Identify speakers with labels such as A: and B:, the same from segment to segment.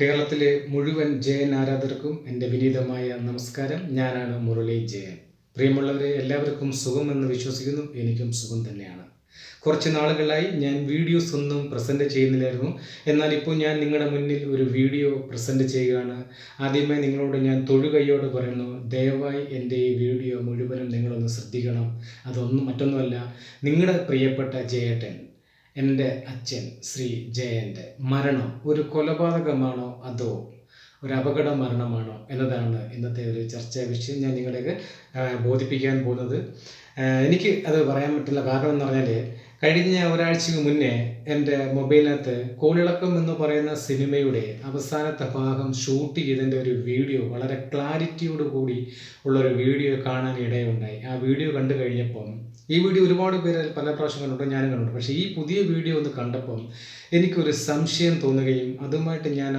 A: കേരളത്തിലെ മുഴുവൻ ജയൻ ആരാധകർക്കും എന്റെ വിനീതമായ നമസ്കാരം. ഞാനാണ് മുരളി ജയൻ. പ്രിയമുള്ളവരെ എല്ലാവർക്കും സുഖമെന്ന് വിശ്വസിക്കുന്നു. എനിക്കും സുഖം തന്നെയാണ്. കുറച്ച് നാളുകളായി ഞാൻ വീഡിയോസ് ഒന്നും പ്രസന്റ് ചെയ്യുന്നില്ലായിരുന്നു. എന്നാൽ ഇപ്പോൾ ഞാൻ നിങ്ങളുടെ മുന്നിൽ ഒരു വീഡിയോ പ്രസന്റ് ചെയ്യുകയാണ്. ആദ്യമായി നിങ്ങളോട് ഞാൻ തൊഴുകൈയോട് പറയുന്നു ദയവായി എന്റെ ഈ വീഡിയോ മുഴുവനും നിങ്ങളൊന്ന് ശ്രദ്ധിക്കണം. അതൊന്നും മറ്റൊന്നുമല്ല. നിങ്ങളുടെ പ്രിയപ്പെട്ട ജയേട്ടൻ. എന്റെ അച്ഛൻ ശ്രീ ജയന്റെ മരണം ഒരു കൊലപാതകമാണോ അതോ ഒരു അപകട മരണമാണോ എന്നതാണ് ഇന്നത്തെ ഒരു ചർച്ചാ വിഷയം. ഞാൻ നിങ്ങളെയൊക്കെ ആ, ബോധിപ്പിക്കാൻ പോകുന്നത്. എനിക്ക് അത് പറയാൻ പറ്റില്ല. കാരണം എന്ന് പറഞ്ഞാൽ കഴിഞ്ഞ ഒരാഴ്ചക്ക് മുന്നേ എന്റെ മൊബൈലിനകത്ത് കോളിളക്കം എന്ന് പറയുന്ന സിനിമയുടെ അവസാനത്തെ ഭാഗം ഷൂട്ട് ചെയ്തതിന്റെ ഒരു വീഡിയോ വളരെ ക്ലാരിറ്റിയോട് കൂടി ഉള്ളൊരു വീഡിയോ കാണാൻ ഇടയുണ്ടായി. ആ വീഡിയോ കണ്ടു കഴിഞ്ഞപ്പം ഈ വീഡിയോ ഒരുപാട് പേര് പല പ്രാവശ്യം കണ്ടിട്ടുണ്ട് ഞാനും കണ്ടിട്ടുണ്ട്. പക്ഷേ ഈ പുതിയ വീഡിയോ ഒന്ന് കണ്ടപ്പം എനിക്കൊരു സംശയം തോന്നുകയും അതുമായിട്ട് ഞാൻ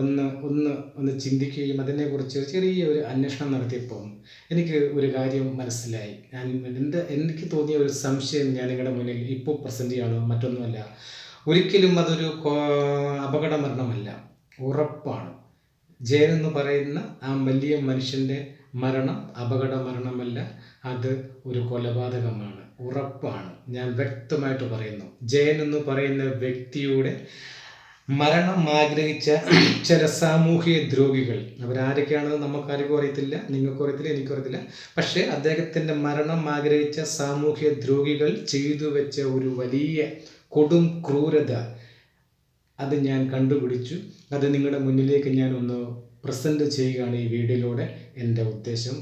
A: ഒന്ന് ഒന്ന് ഒന്ന് ചിന്തിക്കുകയും അതിനെക്കുറിച്ച് ചെറിയ ഒരു അന്വേഷണം നടത്തിയപ്പം എനിക്ക് ഒരു കാര്യം മനസ്സിലായി. ഞാൻ എന്റെ എനിക്ക് തോന്നിയ ഒരു സംശയം ഞാൻ നിങ്ങളുടെ മുന്നിൽ ഇപ്പോൾ പ്രസന്റ് ചെയ്യണോ മറ്റൊന്നുമല്ല. ഒരിക്കലും അതൊരു അപകട മരണമല്ല ഉറപ്പാണ്. ജയൻ എന്ന് പറയുന്ന ആ വലിയ മനുഷ്യന്റെ മരണം അപകട മരണമല്ല അത് ഒരു കൊലപാതകമാണ്. ഉറപ്പാണ്. ഞാൻ വ്യക്തമായിട്ട് പറയുന്നു. ജയൻ എന്ന് പറയുന്ന വ്യക്തിയുടെ മരണം ആഗ്രഹിച്ച ചില സാമൂഹിക ദ്രോഹികൾ. അവരാരൊക്കെയാണെന്ന് നമുക്കാർക്കും അറിയത്തില്ല നിങ്ങൾക്കും അറിയത്തില്ല എനിക്കും അറിയത്തില്ല. പക്ഷേ അദ്ദേഹത്തിന്റെ മരണം ആഗ്രഹിച്ച സാമൂഹിക ദ്രോഹികൾ ചെയ്തു വെച്ച ഒരു വലിയ കൊടും ക്രൂരത അത് ഞാൻ കണ്ടുപിടിച്ചു. അത് നിങ്ങളുടെ മുന്നിലേക്ക് ഞാൻ ഒന്ന് പ്രസന്റ് ചെയ്യുകയാണ് ഈ വീഡിയോയിലൂടെ എന്റെ ഉദ്ദേശം.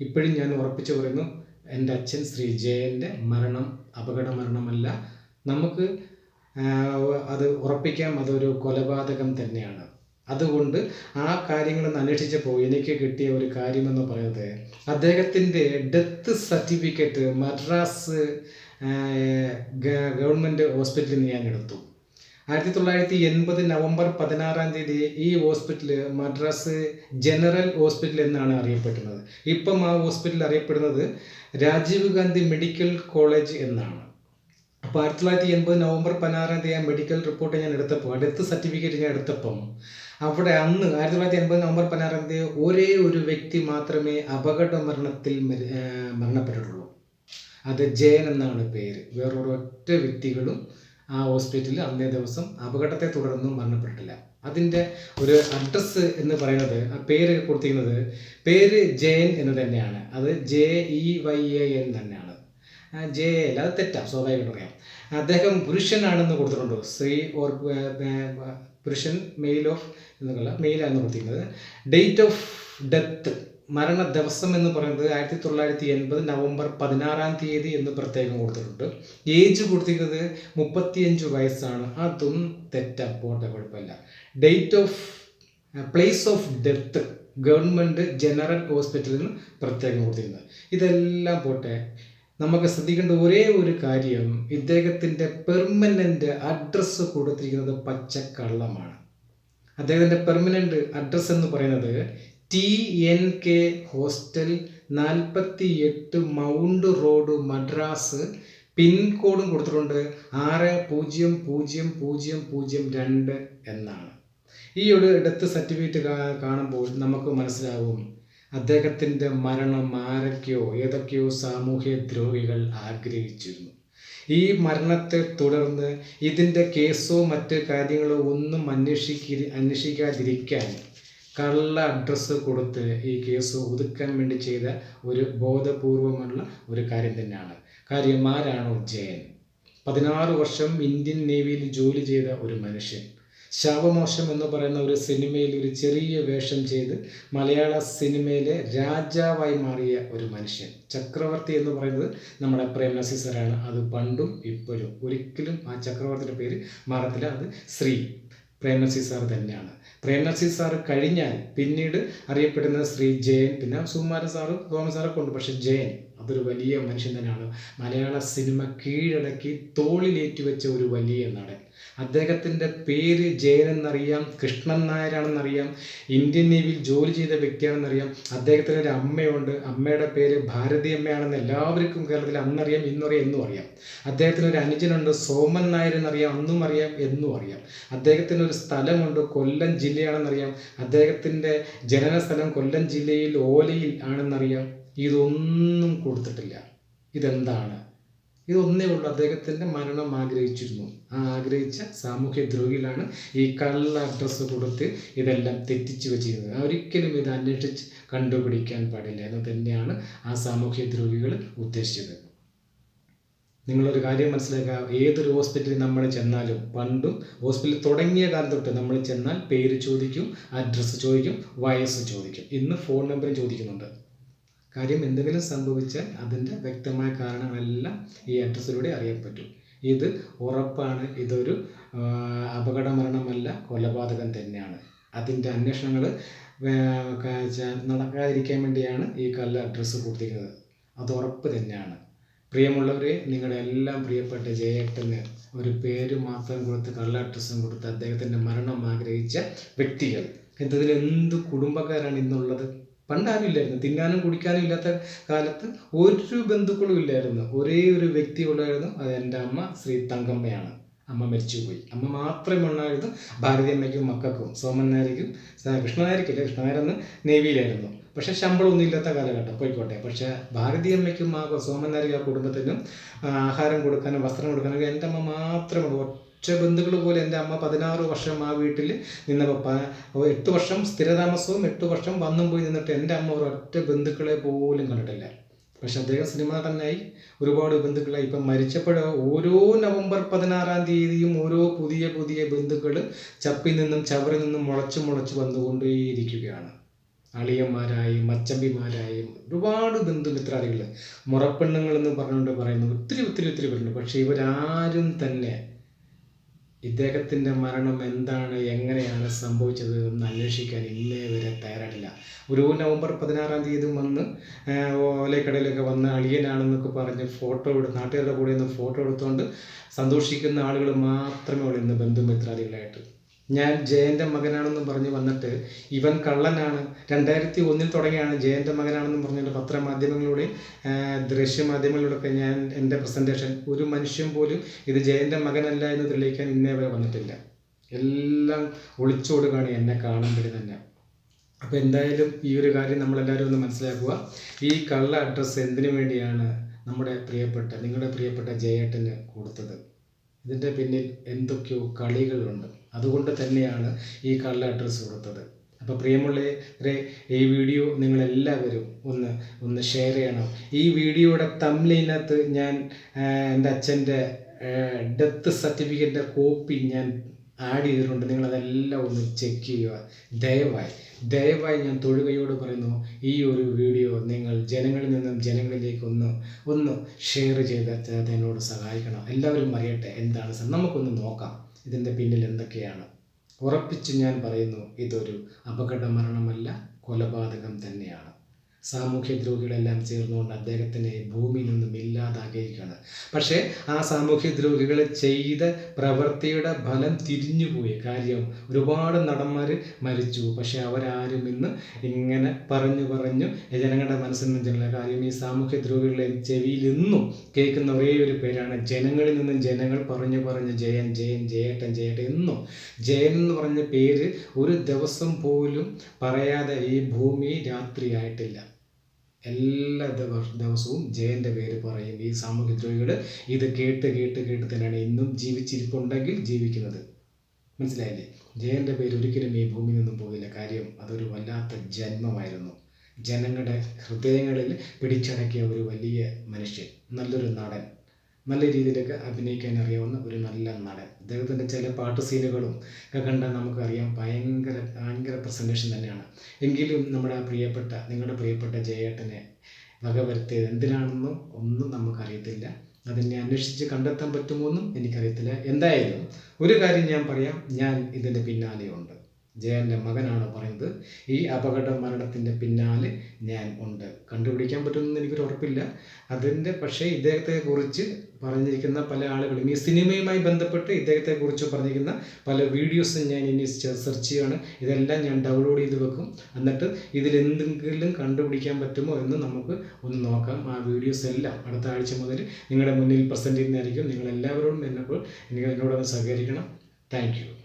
A: ഇപ്പോഴും ഞാൻ ഉറപ്പിച്ചു പറയുന്നു എന്റെ അച്ഛൻ ശ്രീ ജയന്റെ മരണം അപകട മരണമല്ല. നമുക്ക് അത് ഉറപ്പിക്കാം അതൊരു കൊലപാതകം തന്നെയാണ്. അതുകൊണ്ട് ആ കാര്യങ്ങളൊന്ന് അന്വേഷിച്ചപ്പോൾ എനിക്ക് കിട്ടിയ ഒരു കാര്യമെന്ന് പറയുന്നത് അദ്ദേഹത്തിന്റെ ഡെത്ത് സർട്ടിഫിക്കറ്റ് മദ്രാസ് ഗവൺമെന്റ് ഹോസ്പിറ്റലിൽ നിന്ന് ഞാൻ എടുത്തു. ആയിരത്തി തൊള്ളായിരത്തി എൺപത് നവംബർ പതിനാറാം തീയതി ഈ ഹോസ്പിറ്റൽ മദ്രാസ് ജനറൽ ഹോസ്പിറ്റൽ എന്നാണ് അറിയപ്പെടുന്നത്. ഇപ്പം ആ ഹോസ്പിറ്റൽ അറിയപ്പെടുന്നത് രാജീവ് ഗാന്ധി മെഡിക്കൽ കോളേജ് എന്നാണ്. അപ്പോൾ ആയിരത്തി തൊള്ളായിരത്തി എൺപത് നവംബർ പതിനാറാം തീയതി മെഡിക്കൽ റിപ്പോർട്ട് ഞാൻ എടുത്തപ്പോൾ ഡെത്ത് സർട്ടിഫിക്കറ്റ് ഞാൻ എടുത്തപ്പം അവിടെ അന്ന് ആയിരത്തി തൊള്ളായിരത്തി എൺപത് നവംബർ പതിനാറാം തീയതി ഒരേ ഒരു വ്യക്തി മാത്രമേ അപകട മരണത്തിൽ മരണപ്പെട്ടിട്ടുള്ളൂ. അത് ജയൻ എന്നാണ് പേര്. വേറൊരൊറ്റ വ്യക്തികളും ആ ഹോസ്പിറ്റലിൽ അന്നേ ദിവസം അപകടത്തെ തുടർന്ന് മരണപ്പെട്ടിട്ടില്ല. അതിന്റെ ഒരു അഡ്രസ്സ് എന്ന് പറയുന്നത് ആ പേര് കൊടുത്തിരിക്കുന്നത് പേര് ജയൻ എന്ന് തന്നെയാണ്. അത് J E Y A N തന്നെയാണ്. ജെ അല്ല അത് തെറ്റാം സ്വാഭാവികമായിട്ട് പറയാം. അദ്ദേഹം പുരുഷനാണെന്ന് കൊടുത്തിട്ടുണ്ടോ? സ്ത്രീ ഓർ പുരുഷൻ മെയിൽ ഓഫ് എന്നുള്ള മെയിലാണ് കൊടുത്തിരിക്കുന്നത്. ഡേറ്റ് ഓഫ് ഡെത്ത് മരണ ദിവസം എന്ന് പറയുന്നത് ആയിരത്തി തൊള്ളായിരത്തി എൺപത് നവംബർ പതിനാറാം തീയതി എന്ന് പ്രത്യേകം കൊടുത്തിട്ടുണ്ട്. ഏജ് കൊടുത്തിരിക്കുന്നത് മുപ്പത്തിയഞ്ച് വയസ്സാണ്. അതും തെറ്റാ പോട്ടെ കുഴപ്പമില്ല. Date of place of death government general ഹോസ്പിറ്റലിൽ നിന്ന് പ്രത്യേകം കൊടുത്തിരുന്നത് ഇതെല്ലാം പോട്ടെ നമുക്ക് ശ്രദ്ധിക്കേണ്ട ഒരേ ഒരു കാര്യം ഇദ്ദേഹത്തിന്റെ പെർമനന്റ് അഡ്രസ്സ് കൊടുത്തിരിക്കുന്നത് പച്ചക്കള്ളമാണ്. അദ്ദേഹത്തിന്റെ പെർമനന്റ് അഡ്രസ്സ് എന്ന് പറയുന്നത് ടി എൻ കെ ഹോസ്റ്റൽ നാൽപ്പത്തി എട്ട് മൗണ്ട് റോഡ് മദ്രാസ് പിൻകോഡും കൊടുത്തിട്ടുണ്ട് ആറ് പൂജ്യം പൂജ്യം പൂജ്യം പൂജ്യം രണ്ട് എന്നാണ്. ഈ ഒരു ഡെത്ത് സർട്ടിഫിക്കറ്റ് കാണുമ്പോൾ നമുക്ക് മനസ്സിലാവും അദ്ദേഹത്തിന്റെ മരണം ആരൊക്കെയോ ഏതൊക്കെയോ സാമൂഹ്യ ദ്രോഹികൾ ആഗ്രഹിച്ചിരുന്നു. ഈ മരണത്തെ തുടർന്ന് ഇതിന്റെ കേസോ മറ്റ് കാര്യങ്ങളോ ഒന്നും അന്വേഷിക്കി അന്വേഷിക്കാതിരിക്കാൻ കള്ള അഡ്രസ്സ് കൊടുത്ത് ഈ കേസ് ഒതുക്കാൻ വേണ്ടി ചെയ്ത ഒരു ബോധപൂർവമുള്ള ഒരു കാര്യം തന്നെയാണ്. കാര്യം ആരാണോ ജയൻ? പതിനാറ് വർഷം ഇന്ത്യൻ നേവിയിൽ ജോലി ചെയ്ത ഒരു മനുഷ്യൻ. ശാപമോശം എന്ന് പറയുന്ന ഒരു സിനിമയിൽ ഒരു ചെറിയ വേഷം ചെയ്ത് മലയാള സിനിമയിലെ രാജാവായി മാറിയ ഒരു മനുഷ്യൻ. ചക്രവർത്തി എന്ന് പറയുന്നത് നമ്മുടെ പ്രേം അത് പണ്ടും ഇപ്പോഴും. ഒരിക്കലും ആ ചക്രവർത്തിയുടെ പേര് മാറത്തില്ല. അത് ശ്രീ പ്രേം സാർ തന്നെയാണ്. പ്രേം സാർ കഴിഞ്ഞാൽ പിന്നീട് അറിയപ്പെടുന്ന ശ്രീ ജയൻ പിന്നെ സുകുമാരൻ സാറും തോമസ് സാറൊക്കെ ഉണ്ട്. പക്ഷെ ജയൻ അതൊരു വലിയ മനുഷ്യൻ തന്നെയാണ്. മലയാള സിനിമ കീഴടക്കി തോളിലേറ്റി വെച്ച ഒരു വലിയ നടൻ. അദ്ദേഹത്തിന്റെ പേര് ജയൻ എന്നറിയാം കൃഷ്ണൻ നായരാണെന്നറിയാം ഇന്ത്യൻ നേവിയിൽ ജോലി ചെയ്ത വ്യക്തിയാണെന്നറിയാം. അദ്ദേഹത്തിന് ഒരു അമ്മയുണ്ട്. അമ്മയുടെ പേര് ഭാരതി അമ്മയാണെന്ന് എല്ലാവർക്കും കേരളത്തിൽ അന്നറിയാം ഇന്നറിയാം എന്നും അറിയാം. അദ്ദേഹത്തിന് ഒരു അനുജനുണ്ട് സോമൻ നായർ എന്നറിയാം അന്നും അറിയാം എന്നും അറിയാം. അദ്ദേഹത്തിന് ഒരു സ്ഥലമുണ്ട് കൊല്ലം ജില്ലയാണെന്നറിയാം. അദ്ദേഹത്തിന്റെ ജനന സ്ഥലം കൊല്ലം ജില്ലയിൽ ഓലയിൽ ആണെന്നറിയാം. ഇതൊന്നും കൊടുത്തിട്ടില്ല. ഇതെന്താണ്? ഇതൊന്നേ ഉള്ളൂ. അദ്ദേഹത്തിന്റെ മരണം ആഗ്രഹിച്ചിരുന്നു. ആ ആഗ്രഹിച്ച സാമൂഹ്യ ദ്രോഹിയിലാണ് ഈ കള്ള അഡ്രസ്സ് കൊടുത്ത് ഇതെല്ലാം തെറ്റിച്ച് വെച്ചിരുന്നത്. ഒരിക്കലും ഇത് അന്വേഷിച്ച് കണ്ടുപിടിക്കാൻ പാടില്ല എന്ന് തന്നെയാണ് ആ സാമൂഹ്യ ദ്രോഹികൾ ഉദ്ദേശിച്ചത്. നിങ്ങളൊരു കാര്യം മനസ്സിലാക്കുക. ഏതൊരു ഹോസ്പിറ്റലിൽ നമ്മൾ ചെന്നാലും പണ്ടും ഹോസ്പിറ്റലിൽ തുടങ്ങിയ കാലം തൊട്ട് നമ്മൾ ചെന്നാൽ പേര് ചോദിക്കും അഡ്രസ്സ് ചോദിക്കും വയസ്സ് ചോദിക്കും. ഇന്ന് ഫോൺ നമ്പറും ചോദിക്കുന്നുണ്ട്. കാര്യം എന്തെങ്കിലും സംഭവിച്ചാൽ അതിന്റെ വ്യക്തമായ കാരണമെല്ലാം ഈ അഡ്രസ്സിലൂടെ അറിയാൻ പറ്റും. ഇത് ഉറപ്പാണ് ഇതൊരു അപകട മരണമല്ല കൊലപാതകം തന്നെയാണ്. അതിന്റെ അന്വേഷണങ്ങൾ നടക്കാതിരിക്കാൻ വേണ്ടിയാണ് ഈ കല്ല അഡ്രസ്സ് കൊടുത്തിരിക്കുന്നത്. അത് ഉറപ്പ് തന്നെയാണ്. പ്രിയമുള്ളവരെ നിങ്ങളുടെ എല്ലാം പ്രിയപ്പെട്ട ജയേട്ടന് ഒരു പേര് മാത്രം കൊടുത്ത് കള്ള അഡ്രസ്സും കൊടുത്ത് അദ്ദേഹത്തിന്റെ മരണം ആഗ്രഹിച്ച വ്യക്തികൾ. എന്നതിൽ എന്ത് കുടുംബക്കാരാണ് ഇന്നുള്ളത്? പണ്ടാരും ഇല്ലായിരുന്നു. തിന്നാനും കുടിക്കാനും ഇല്ലാത്ത കാലത്ത് ഒരു ബന്ധുക്കളും ഇല്ലായിരുന്നു. ഒരേ ഒരു വ്യക്തി ഉണ്ടായിരുന്നു അത് എന്റെ അമ്മ ശ്രീ തങ്കമ്മയാണ്. അമ്മ മരിച്ചുപോയി. അമ്മ മാത്രമേ ഉണ്ടായിരുന്നു ഭാരതിയമ്മയ്ക്കും മക്കൾക്കും സോമൻ നായരിക്കും കൃഷ്ണനായരിക്കില്ല കൃഷ്ണനായരന്ന് നേവിയിലായിരുന്നു. പക്ഷേ ശമ്പളമൊന്നും ഇല്ലാത്ത കാലഘട്ടം. പോയിക്കോട്ടെ. പക്ഷേ ഭാരതിയമ്മയ്ക്കും ആ സോമൻ നായരിക്കും ആ കുടുംബത്തിനും ആഹാരം കൊടുക്കാനും വസ്ത്രം കൊടുക്കാനും എന്റെ അമ്മ മാത്രമേ ഒറ്റ ബന്ധുക്കൾ പോലെ എന്റെ അമ്മ പതിനാറ് വർഷം ആ വീട്ടിൽ നിന്നപ്പോൾ എട്ട് വർഷം സ്ഥിരതാമസവും എട്ട് വർഷം വന്നും പോയി നിന്നിട്ട് എന്റെ അമ്മ ഒരൊറ്റ ബന്ധുക്കളെ പോലും കണ്ടിട്ടില്ല. പക്ഷെ അദ്ദേഹം സിനിമ നടനായി ഒരുപാട് ബന്ധുക്കളായി. ഇപ്പം മരിച്ചപ്പോൾ ഓരോ നവംബർ പതിനാറാം തീയതിയും ഓരോ പുതിയ പുതിയ ബന്ധുക്കൾ ചപ്പിൽ നിന്നും ചവറിൽ നിന്നും മുളച്ച് മുളച്ച് വന്നുകൊണ്ടേയിരിക്കുകയാണ്. അളിയന്മാരായും മച്ചമ്പിമാരായും ഒരുപാട് ബന്ധുമിത്രാദികൾ. മുറപ്പെണ്ണുങ്ങൾ എന്ന് പറഞ്ഞുകൊണ്ട് പറയുന്നു ഒത്തിരി ഒത്തിരി ഒത്തിരി പേരുണ്ട്. പക്ഷേ ഇവരാരും തന്നെ ഇദ്ദേഹത്തിന്റെ മരണം എന്താണ് എങ്ങനെയാണ് സംഭവിച്ചത് എന്ന് അന്വേഷിക്കാൻ ഇന്നേ വരെ തയ്യാറായിട്ടില്ല. ഒരു നവംബർ പതിനാറാം തീയതി വന്ന് ഓലക്കടയിലൊക്കെ വന്ന് അളിയനാണെന്നൊക്കെ പറഞ്ഞ് ഫോട്ടോ എടുത്ത് നാട്ടുകാരുടെ കൂടെ നിന്ന് ഫോട്ടോ എടുത്തുകൊണ്ട് സന്തോഷിക്കുന്ന ആളുകൾ മാത്രമേ ഉള്ളൂ ഇന്ന് ബന്ധുമിത്രാദികളായിട്ട്. ഞാൻ ജയന്റെ മകനാണെന്നും പറഞ്ഞ് വന്നിട്ട് ഇവൻ കള്ളനാണ്. രണ്ടായിരത്തി ഒന്നിൽ തുടങ്ങിയാണ് ജയന്റെ മകനാണെന്നും പറഞ്ഞിട്ട് പത്രമാധ്യമങ്ങളിലൂടെ ദൃശ്യമാധ്യമങ്ങളിലൂടെയൊക്കെ ഞാൻ എന്റെ പ്രസന്റേഷൻ ഒരു മനുഷ്യൻ പോലും ഇത് ജയന്റെ മകനല്ല എന്ന് തെളിയിക്കാൻ ഇന്നേ വരെ വന്നിട്ടില്ല. എല്ലാം ഒളിച്ചോടുകയാണ് എന്നെ കാണുമ്പോഴേ തന്നെ. അപ്പോൾ എന്തായാലും ഈ ഒരു കാര്യം നമ്മളെല്ലാവരും ഒന്ന് മനസ്സിലാക്കുക. ഈ കള്ള അഡ്രസ്സ് എന്തിനു വേണ്ടിയാണ് നമ്മുടെ പ്രിയപ്പെട്ട നിങ്ങളുടെ പ്രിയപ്പെട്ട ജയേട്ടന് കൊടുത്തത്? ഇതിന്റെ പിന്നിൽ എന്തൊക്കെയോ കളികളുണ്ട്. അതുകൊണ്ട് തന്നെയാണ് ഈ കള്ള അഡ്രസ്സ് കൊടുത്തത്. അപ്പോൾ പ്രിയമുള്ളവരെ ഈ വീഡിയോ നിങ്ങളെല്ലാവരും ഒന്ന് ഒന്ന് ഷെയർ ചെയ്യണം. ഈ വീഡിയോയുടെ തമ്മിലിനകത്ത് ഞാൻ എന്റെ അച്ഛന്റെ ഡെത്ത് സർട്ടിഫിക്കറ്റിന്റെ കോപ്പി ഞാൻ ആഡ് ചെയ്തിട്ടുണ്ട്. നിങ്ങളതെല്ലാം ഒന്ന് ചെക്ക് ചെയ്യുക. ദയവായി ദയവായി ഞാൻ തൊഴുകയോട് പറയുന്നു ഈ ഒരു വീഡിയോ നിങ്ങൾ ജനങ്ങളിൽ നിന്നും ജനങ്ങളിലേക്ക് ഒന്ന് ഒന്ന് ഷെയർ ചെയ്ത് എന്നോട് സഹായിക്കണം. എല്ലാവരും അറിയട്ടെ എന്താണ് സാർ? നമുക്കൊന്ന് നോക്കാം. ഇതിന്റെ പിന്നിൽ എന്തൊക്കെയാണ്? ഉറപ്പിച്ച് ഞാൻ പറയുന്നു ഇതൊരു അപകട മരണമല്ല കൊലപാതകം തന്നെയാണ്. സാമൂഹ്യ ദ്രോഹികളെല്ലാം ചേർന്നുകൊണ്ട് അദ്ദേഹത്തിനെ ഭൂമിയിൽ നിന്നും ഇല്ലാതാക്കിയിരിക്കുകയാണ്. പക്ഷേ ആ സാമൂഹ്യ ദ്രോഹികൾ ചെയ്ത പ്രവൃത്തിയുടെ ഫലം തിരിഞ്ഞുപോയി കാര്യം ഒരുപാട് നടന്മാർ മരിച്ചു. പക്ഷേ അവരാരും ഇന്ന് ഇങ്ങനെ പറഞ്ഞു പറഞ്ഞു ജനങ്ങളുടെ മനസ്സിൽ നിന്നും കാര്യം ഈ സാമൂഹ്യ ദ്രോഹികളെ ചെവിയിൽ ഇന്നും കേൾക്കുന്ന ഒരേ ഒരു പേരാണ്. ജനങ്ങളിൽ നിന്നും ജനങ്ങൾ പറഞ്ഞു പറഞ്ഞു ജയൻ ജയൻ ജയേട്ടൻ ജയേട്ടൻ എന്നും. ജയൻ എന്ന് പറഞ്ഞ പേര് ഒരു ദിവസം പോലും പറയാതെ ഈ ഭൂമി രാത്രിയായിട്ടില്ല. എല്ലാ ദിവസവും ജയന്റെ പേര് പറയും. ഈ സാമൂഹ്യദ്രോഹികൾ ഇത് കേട്ട് കേട്ട് കേട്ട് തന്നെയാണ് ഇന്നും ജീവിച്ചിരിപ്പുണ്ടെങ്കിൽ ജീവിക്കുന്നത്. മനസ്സിലായില്ലേ? ജയന്റെ പേര് ഒരിക്കലും ഈ ഭൂമിയിൽ നിന്നും പോകില്ല. കാര്യം അതൊരു വല്ലാത്ത ജന്മമായിരുന്നു. ജനങ്ങളുടെ ഹൃദയങ്ങളിൽ പിടിച്ചടക്കിയ ഒരു വലിയ മനുഷ്യൻ നല്ലൊരു നടൻ നല്ല രീതിയിലൊക്കെ അഭിനയിക്കാൻ അറിയാവുന്ന ഒരു നല്ല നടൻ. അദ്ദേഹത്തിന്റെ ചില പാട്ട് സീനുകളും ഒക്കെ കണ്ടാൽ നമുക്കറിയാം ഭയങ്കര ഭയങ്കര പ്രസന്റേഷൻ തന്നെയാണ്. എങ്കിലും നമ്മുടെ പ്രിയപ്പെട്ട നിങ്ങളുടെ പ്രിയപ്പെട്ട ജയേട്ടനെ വകവരുത്തിയത് എന്തിനാണെന്നും ഒന്നും നമുക്കറിയത്തില്ല. അതിനെ അന്വേഷിച്ച് കണ്ടെത്താൻ പറ്റുമോ എന്നും എനിക്കറിയത്തില്ല. എന്തായാലും ഒരു കാര്യം ഞാൻ പറയാം ഞാൻ ഇതിന്റെ പിന്നാലെയുണ്ട്. ജയന്റെ മകനാണ് പറയുന്നത്. ഈ അപകട മരണത്തിന്റെ പിന്നാലെ ഞാൻ ഉണ്ട്. കണ്ടുപിടിക്കാൻ പറ്റുമെന്ന് എനിക്കൊരു ഉറപ്പില്ല. അതിന്റെ പക്ഷേ ഇദ്ദേഹത്തെക്കുറിച്ച് പറഞ്ഞിരിക്കുന്ന പല ആളുകളും ഈ സിനിമയുമായി ബന്ധപ്പെട്ട് ഇദ്ദേഹത്തെക്കുറിച്ച് പറഞ്ഞിരിക്കുന്ന പല വീഡിയോസും ഞാൻ ഇനി സെർച്ച് ചെയ്യുകയാണ് ഇതെല്ലാം ഞാൻ ഡൗൺലോഡ് ചെയ്ത് വെക്കും. എന്നിട്ട് ഇതിലെന്തെങ്കിലും കണ്ടുപിടിക്കാൻ പറ്റുമോ എന്ന് നമുക്ക് ഒന്ന് നോക്കാം. ആ വീഡിയോസ് എല്ലാം അടുത്ത ആഴ്ച മുതൽ നിങ്ങളുടെ മുന്നിൽ പ്രസന്റ് ചെയ്യുന്നതായിരിക്കും. നിങ്ങൾ എല്ലാവരോടും എന്നപ്പോൾ എനിക്ക് എന്നോടൊന്ന് സഹകരിക്കണം താങ്ക്